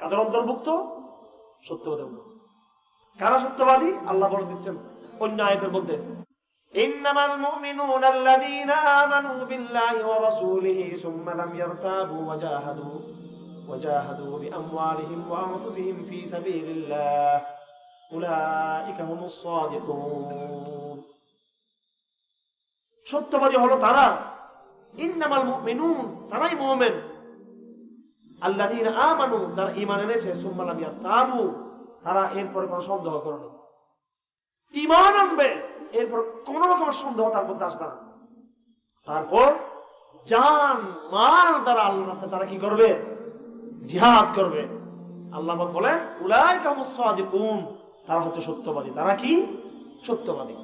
কাদের অন্তর্ভুক্ত সত্যবাদী অন্তর্ভুক্ত কারা সত্যবাদী আল্লাহ বলে দিচ্ছেন অন্য আয়াতের মধ্যে إنما المؤمنون الذين آمنوا بالله ورسوله ثم لم يرتابوا وجاهدوا وجاهدوا بأموالهم وأنفسهم في سبيل الله أولئك هم الصادقون সত্যবাদী হলো তারা ইন্নামাল মুমিনুন তারাই মুমিন আল্লাযীনা আমানু, যারা ঈমান এনেছে, সুম্মা লাম ইয়ারতাবু, তারা এরপরে কোনো সন্দেহ করে না। ঈমান আনবে, এরপর কোন রকমের সন্দেহ তার মধ্যে আসবে না। তারপর জান, মাল তারা আল্লাহর রাস্তায় তারা কি করবে? জিহাদ করবে। আল্লাহ বলেন, উলাইকা হুমুস সাদিকুন, তারা হচ্ছে সত্যবাদী। তারা কি? সত্যবাদী।